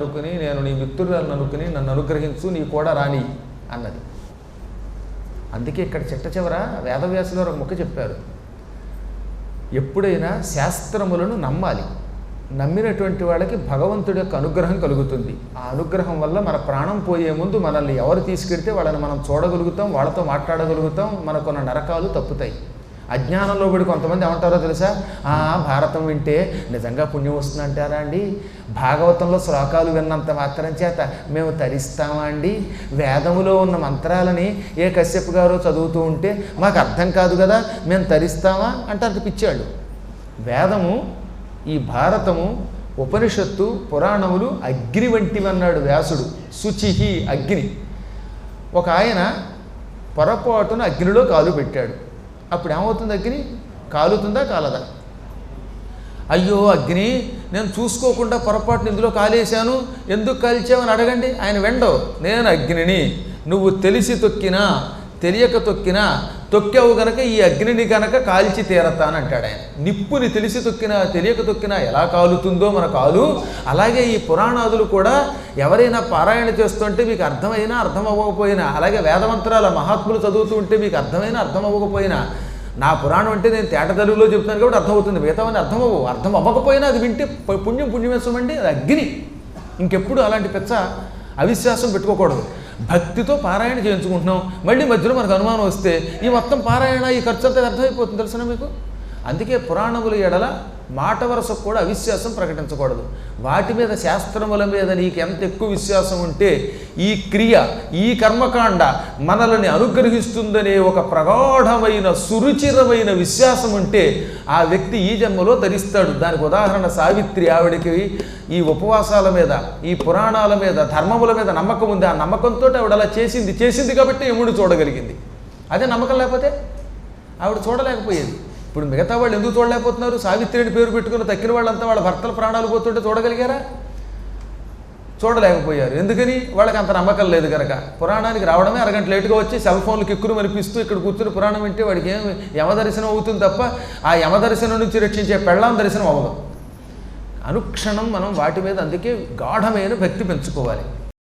అనుకుని నేను నీ మిత్రురాలను అనుకుని నన్ను అనుగ్రహించు నీ కూడా రాని అన్నది. అందుకే ఇక్కడ చిట్ట చివర వేదవ్యాసులు వారు ఒక ముక్క చెప్పారు. ఎప్పుడైనా శాస్త్రములను నమ్మాలి. నమ్మినటువంటి వాళ్ళకి భగవంతుడి యొక్క అనుగ్రహం కలుగుతుంది. ఆ అనుగ్రహం వల్ల మన ప్రాణం పోయే ముందు మనల్ని ఎవరు తీసుకెడితే వాళ్ళని మనం చూడగలుగుతాం వాళ్ళతో మాట్లాడగలుగుతాం మనకున్న నరకాలు తప్పుతాయి. అజ్ఞానంలో పడి కొంతమంది ఏమంటారో తెలుసా? "ఆ, భారతం వింటే నిజంగా పుణ్యం వస్తుందంటారా అండి? భాగవతంలో శ్లోకాలు విన్నంత మాత్రం చేత మేము తరిస్తామా అండి? వేదములో ఉన్న మంత్రాలని ఏ కశ్యప్ గారో చదువుతూ ఉంటే మాకు అర్థం కాదు కదా మేము తరిస్తామా అంటారు పిచ్చాడు వేదము ఈ భారతము ఉపనిషత్తు పురాణములు అగ్ని వంటివి అన్నాడు వ్యాసుడు శుచిహి అగ్ని. ఒక ఆయన పొరపాటున అగ్నిలో కాలు పెట్టాడు. అప్పుడు ఏమవుతుంది అగ్ని కాలుతుందా కాలదా? అయ్యో అగ్ని నేను చూసుకోకుండా పొరపాటున ఇందులో కాలేశాను. ఎందుకు కాల్చావని అడగండి. ఆయన వెండో నేను అగ్నిని. నువ్వు తెలిసి తొక్కినా తెలియక తొక్కినా తొక్కావు గనక ఈ అగ్నిని గనక కాల్చి తీరతానంటాడు ఆయన. నిప్పుని తెలిసి తొక్కినా తెలియక తొక్కినా ఎలా కాలుతుందో మన కాలు అలాగే ఈ పురాణాదులు కూడా ఎవరైనా పారాయణ చేస్తుంటే మీకు అర్థమైనా అర్థం అవ్వకపోయినా అలాగే వేదమంత్రాల మహాత్ములు చదువుతూ ఉంటే మీకు అర్థమైనా అర్థం అవ్వకపోయినా నా పురాణం అంటే నేను తేట తెలుగులో చెప్తాను కాబట్టి అర్థమవుతుంది మిగతావన్నీ అర్థం అవ్వవు. అర్థం అవ్వకపోయినా అది వింటే పుణ్యం పుణ్యం అండి. అది అగ్ని. ఇంకెప్పుడు అలాంటి పెచ్చ అవిశ్వాసం పెట్టుకోకూడదు. భక్తితో పారాయణ చేయించుకుంటున్నాం. మళ్ళీ మధ్యలో మనకు అనుమానం వస్తే ఈ మొత్తం పారాయణ ఈ ఖర్చు అంతా అర్థమైపోతుంది తెలుసునా మీకు? అందుకే పురాణముల ఎడల మాట వరసకు కూడా అవిశ్వాసం ప్రకటించకూడదు. వాటి మీద శాస్త్రముల మీద నీకు ఎంత ఎక్కువ విశ్వాసం ఉంటే ఈ క్రియ ఈ కర్మకాండ మనల్ని అనుగ్రహిస్తుందనే ఒక ప్రగాఢమైన సురుచిరమైన విశ్వాసం ఉంటే ఆ వ్యక్తి ఈ జన్మలో ధరిస్తాడు. దానికి ఉదాహరణ సావిత్రి ఆవిడకి ఈ ఉపవాసాల మీద ఈ పురాణాల మీద ధర్మముల మీద నమ్మకం ఉంది. ఆ నమ్మకంతో ఆవిడ అలా చేసింది. చేసింది కాబట్టి యముడు చూడగలిగింది. అదే నమ్మకం లేకపోతే? ఆవిడ చూడలేకపోయేది. ఇప్పుడు మిగతా వాళ్ళు ఎందుకు చూడలేకపోతున్నారు? సావిత్రి అని పేరు పెట్టుకుని తక్కిన వాళ్ళంతా వాళ్ళ భర్తల ప్రాణాలు పోతుంటే చూడగలిగారా? చూడలేకపోయారు. ఎందుకని? వాళ్ళకి అంత నమ్మకం లేదు కనుక పురాణానికి రావడమే అరగంట లేటుగా వచ్చి సెల్ ఫోన్లు కిక్కురు మరిపిస్తూ ఇక్కడ కూర్చుని పురాణం వింటే వాడికి ఏం యమదర్శనం అవుతుంది తప్ప ఆ యమదర్శనం నుంచి రక్షించే పెళ్ళాం దర్శనం అవ్వదు. అనుక్షణం మనం వాటి మీద అందుకే గాఢమైన భక్తి పెంచుకోవాలి.